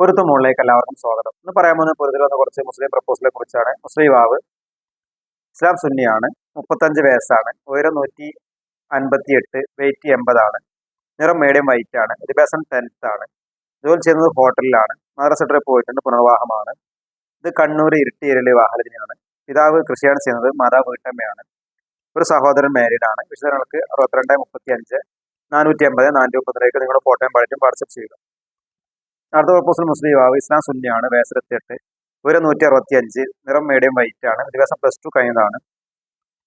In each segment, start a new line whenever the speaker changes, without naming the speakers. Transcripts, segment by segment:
പൊരുത്ത മുകളിലേക്ക് എല്ലാവർക്കും സ്വാഗതം. ഇന്ന് പറയാൻ പോകുന്ന പൊരുത്തിൽ വന്ന കുറച്ച് മുസ്ലിം പ്രപ്പോസലെ കുറിച്ചാണ്. മുസ്ലിം വാവ് ഇസ്ലാം സുന്നിയാണ് മുപ്പത്തഞ്ച് വയസ്സാണ് ഉയരം നൂറ്റി അൻപത്തി എട്ട് വെയിറ്റ് എൺപതാണ് നിറം മീഡിയം വൈറ്റ് ആണ് വിദ്യാഭ്യാസം ടെൻത്ത് ആണ് ജോലി ചെയ്യുന്നത് ഹോട്ടലിലാണ് മദ്രസ പോയിട്ടുണ്ട് പുനർവാഹമാണ് ഇത് കണ്ണൂർ ഇരിട്ടിയിരളി വാഹനത്തിനാണ് പിതാവ് കൃഷിയാണ് ചെയ്യുന്നത് മാതാവ് വീട്ടമ്മയാണ്. ഒരു സഹോദരൻ മാരീഡ് ആണ്. വിശദങ്ങൾക്ക് അറുപത്തിരണ്ട് മുപ്പത്തി അഞ്ച് നാനൂറ്റി അമ്പത് നാനൂറ്റി മുപ്പത്തിലേക്ക് നിങ്ങളുടെ ഫോട്ടോയും പഴറ്റും വാട്സപ്പ് ചെയ്യുക അടുത്ത പ്രപ്പോസൽ മുസ്ലിം യുവാവ് ഇസ്ലാം സുന്നിയാണ് വേസരത്തിയെട്ട്. ഒരു നൂറ്റി അറുപത്തി അഞ്ച് നിറം മീഡിയം വൈറ്റ് ആണ്. വിദ്യാഭ്യാസം പ്ലസ് ടു കഴിഞ്ഞതാണ്.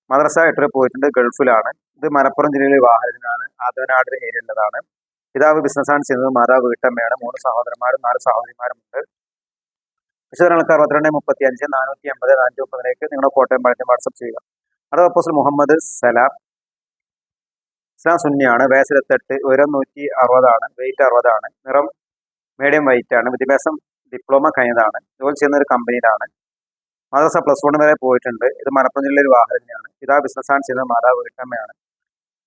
മദ്രസ എട്ടിൽ പോയിട്ടുണ്ട് ഗൾഫിലാണ്. ഇത് മലപ്പുറം ജില്ലയിലെ വാഹനത്തിനാണ് ആദവനാട് ഏരിയയിലുള്ളതാണ് പിതാവ് ബിസിനസ്സാണ് ചെയ്യുന്നത്. മാതാവ് വീട്ടമ്മയാണ്. മൂന്ന് സഹോദരന്മാരും നാല് സഹോദരിമാരും ഉണ്ട്. വിശദങ്ങൾക്ക് അറുപത്തിരണ്ട് മുപ്പത്തി അഞ്ച് നാനൂറ്റി അമ്പത് നാനൂറ്റി മുപ്പതിലേക്ക് നിങ്ങളുടെ ഫോട്ടോയും പഴറ്റും വാട്സപ്പ് ചെയ്യുക. അടുത്ത പ്രപ്പോസൽ മുഹമ്മദ് സലാം. ഇസ്ലാം സുന്നിയാണ്. വയസ്സിലെത്തെട്ട് ഉയരം നൂറ്റി അറുപതാണ് വെയിറ്റ് അറുപതാണ്. നിറം മീഡിയം വൈറ്റ് ആണ്. വിദ്യാഭ്യാസം ഡിപ്ലോമ കഴിഞ്ഞതാണ്. ജോലി ചെയ്യുന്ന ഒരു കമ്പനിയിലാണ് മദ്രസ പ്ലസ് വൺ വരെ പോയിട്ടുണ്ട്. ഇത് മലപ്പുറം ജില്ലയിലെ ഒരു വാഹനമാണ് പിതാ ബിസിനസ്സാണ് ചെയ്യുന്നത് മാതാവ് വീട്ടമ്മയാണ്.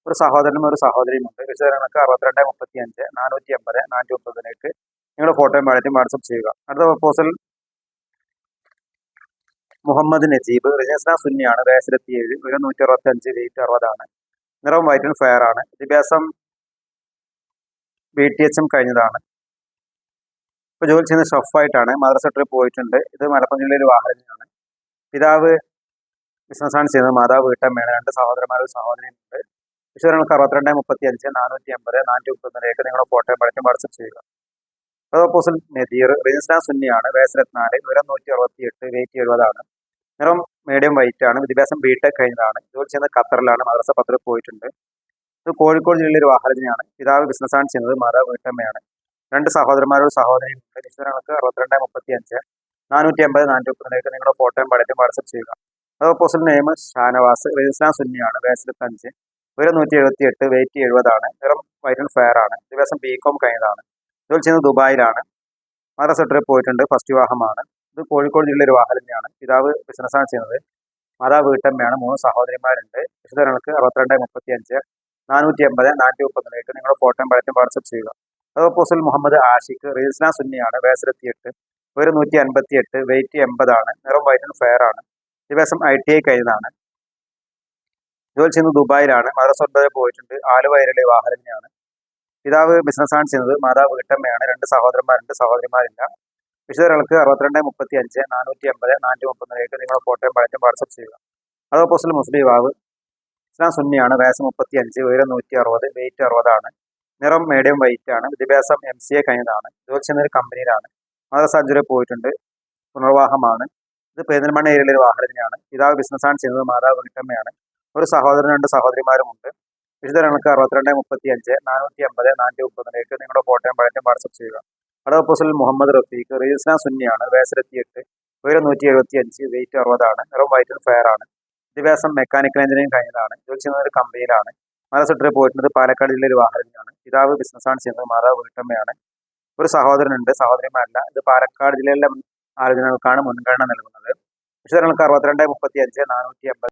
ഒരു സഹോദരനും ഒരു സഹോദരിയും ഉണ്ട്. വിശദങ്ങൾക്ക് അറുപത്തിരണ്ട് മുപ്പത്തി അഞ്ച് നാനൂറ്റി അമ്പത് നാനൂറ്റി മുപ്പതിലേക്ക് നിങ്ങളുടെ ഫോട്ടോയും വാഴറ്റും വാട്സപ്പ് ചെയ്യുക. അടുത്ത പ്രപ്പോസൽ മുഹമ്മദ് നജീബ്. റിജസ്ന സുന്നിയാണ്. വയസ്സിലെത്തി ഏഴ് ഒരു നൂറ്റി അറുപത്തി അഞ്ച് വെയിറ്റ് അറുപതാണ്. നിറവും വൈറ്റ് ഫെയർ ആണ്. വിദ്യാഭ്യാസം ബി ടി എച്ചും കഴിഞ്ഞതാണ്. ഇപ്പോൾ ജോലി ചെയ്യുന്ന ഷെഫായിട്ടാണ് മദ്രസ ട്രിപ്പ് പോയിട്ടുണ്ട്. ഇത് മലപ്പുറം ജില്ലയിലെ വാഹനമാണ് പിതാവ് ബിസിനസ്സാണ് ചെയ്യുന്നത്. മാതാവ് വീട്ടമ്മയാണ്. രണ്ട് സഹോദരന്മാരും സഹോദരിയുണ്ട് വിശദങ്ങൾക്ക് അറുപത്തിരണ്ട് മുപ്പത്തി അഞ്ച് നാനൂറ്റി അമ്പത് നാനൂറ്റി മുപ്പത്തൊന്നിലേക്ക് നിങ്ങളുടെ ഫോട്ടോയും പഠിക്കും വാട്സപ്പ് ചെയ്യുക. ഓപ്പോസിറ്റ് നെതിയർ റിജിസ്ന സുന്നിയാണ് വയസ്സിലെത്തിനാല് ഉയരം നൂറ്റി അറുപത്തി എട്ട് വെയിറ്റ് എഴുപതാണ്. നിറം മീഡിയം വൈറ്റ് ആണ്. വിദ്യാഭ്യാസം ബി ടെക് കഴിഞ്ഞതാണ്. ജോലി ചെയ്യുന്നത് ഖത്തറിലാണ്. മദ്രസ പത്രത്തിൽ പോയിട്ടുണ്ട്. ഇത് കോഴിക്കോട് ജില്ലയിലെ ഒരു വാഹനത്തിനാണ് പിതാവ് ബിസിനസ്സാണ് ചെയ്യുന്നത്. മാതാവ് വീട്ടമ്മയാണ്. രണ്ട് സഹോദരന്മാരും സഹോദരിയുണ്ട് വിശദങ്ങൾക്ക് അറുപത്തിരണ്ട് മുപ്പത്തി അഞ്ച് നാനൂറ്റി അമ്പത് നാനൂറ്റി മുപ്പതിലേക്ക് നിങ്ങളുടെ ഫോട്ടോയും പടറ്റും വാട്സപ്പ് ചെയ്യുക. പ്രപ്പോസൽ നെയിം ഷാനവാസ് രജിസ്ലാം സുന്നിയാണ്. വയസ്സെടുത്ത് അഞ്ച് ഒരു നൂറ്റി എഴുപത്തി എട്ട് വെയിറ്റ് എഴുപതാണ് നിറം വൈറ്റൺ ഫെയർ ആണ്. ദിവസം ബി കോം കഴിഞ്ഞതാണ് ജോലി ചെയ്യുന്നത് ദുബായിലാണ്. മദ്രസ ട്രിപ്പ് പോയിട്ടുണ്ട്. ഫസ്റ്റ് വിവാഹമാണ്. ഇത് കോഴിക്കോട് ജില്ലയിലെ ഒരു തന്നെയാണ് പിതാവ് ബിസിനസ്സാണ് ചെയ്യുന്നത്. മാതാവ് വീട്ടമ്മയാണ്. മൂന്ന് സഹോദരിമാരുണ്ട്. വിശദങ്ങൾക്ക് അറുപത്തിരണ്ട് മുപ്പത്തി അഞ്ച് നാനൂറ്റി എൺപത് നാനൂറ്റി മുപ്പത്തിലേക്ക് നിങ്ങളുടെ ഫോട്ടോയും പഴറ്റും വാട്സപ്പ് ചെയ്യുക. പ്രപ്പോസൽ മുഹമ്മദ് ആഷിഖ് റീസ്ന സുന്നിയാണ് വയസ്സിലെത്തിയെട്ട് ഒരു നൂറ്റി അൻപത്തി എട്ട് വെയിറ്റ് എൺപതാണ് നിറം വൈറ്റ് ഫെയർ ആണ്. ദിവസം ഐ ടി ഐ കഴിഞ്ഞതാണ്. ജോലി ചെയ്യുന്നത് ദുബായിലാണ്. മദ്രസ ഒൻപത് പോയിട്ടുണ്ട്. ആലുവയിലെ വാഹനത്തിനാണ് പിതാവ് ബിസിനസ് ആണ് ചെയ്യുന്നത്. മാതാവ് വീട്ടമ്മയാണ്. രണ്ട് സഹോദരന്മാരുണ്ട്. സഹോദരിമാരില്ല. വിശദങ്ങൾക്ക് അറുപത്തിരണ്ട് മുപ്പത്തി അഞ്ച് നാനൂറ്റി അമ്പത് നാനൂറ്റി മുപ്പതിലേക്ക് നിങ്ങളുടെ ഫോട്ടോയും പഴറ്റും വാട്സപ്പ് ചെയ്യുക. അതോപ്പോസിൽ മുസ്ലിം വാവ് ഇസ്ലാം സുന്നിയാണ്. വയസ്സ് മുപ്പത്തി അഞ്ച് ഉയരം നൂറ്റി അറുപത് വെയിറ്റ് അറുപതാണ്. നിറം മീഡിയം വൈറ്റ് ആണ്. വിദ്യാഭ്യാസം എം സി എ കഴിഞ്ഞതാണ്. ജോലി ചെയ്യുന്ന ഒരു കമ്പനിയിലാണ് മദ്രസ അഞ്ചുര പോയിട്ടുണ്ട്. പുനർവാഹമാണ്. ഇത് പെരിന്തൽമണ്ണ ഏരിയയിലെ ഒരു വാഹനത്തിനാണ് പിതാവ് ബിസിനസ്സാണ് ചെയ്യുന്നത്. മാതാവ് വീട്ടമ്മയാണ്. ഒരു സഹോദരൻ രണ്ട് സഹോദരിമാരുമുണ്ട് വിശദങ്ങൾക്ക് അറുപത്തിരണ്ട് മുപ്പത്തി അഞ്ച് നാനൂറ്റി അമ്പത് നാനൂറ്റി മുപ്പതിലേക്ക് നിങ്ങളുടെ ഫോട്ടോയും പഴറ്റും വാട്സപ്പ് ചെയ്യുക. അടവപ്പോസൽ മുഹമ്മദ് റഫീഖ് റീസ്ന സുന്നിയാണ് വയസ്സിലെത്തിയെട്ട് ഉയരം നൂറ്റി എഴുപത്തി അഞ്ച് വെയിറ്റ് അറുപതാണ് നിറം വൈറ്റ് ഫെയർ ആണ്. വിദ്യാഭ്യാസം മെക്കാനിക്കൽ എഞ്ചിനീയറിംഗ് കഴിഞ്ഞതാണ്. ജോലി ചെയ്യുന്ന ഒരു കമ്പനിയിലാണ് ട്രിപ്പ് പോയിട്ടുള്ളത് പാലക്കാട് ജില്ലയിലെ വാഹനത്തിനാണ് പിതാവ് ബിസിനസ്സാണ് ചെയ്യുന്നത് മാതാവ് വീട്ടമ്മയാണ്. ഒരു സഹോദരനുണ്ട് സഹോദരിമാരല്ല. ഇത് പാലക്കാട് ജില്ലയിലെ ആലോചനകൾക്കാണ് മുൻഗണന നൽകുന്നത്. വിശദങ്ങൾക്ക് അറുപത്തിരണ്ട് മുപ്പത്തി അഞ്ച് നാനൂറ്റി അമ്പത്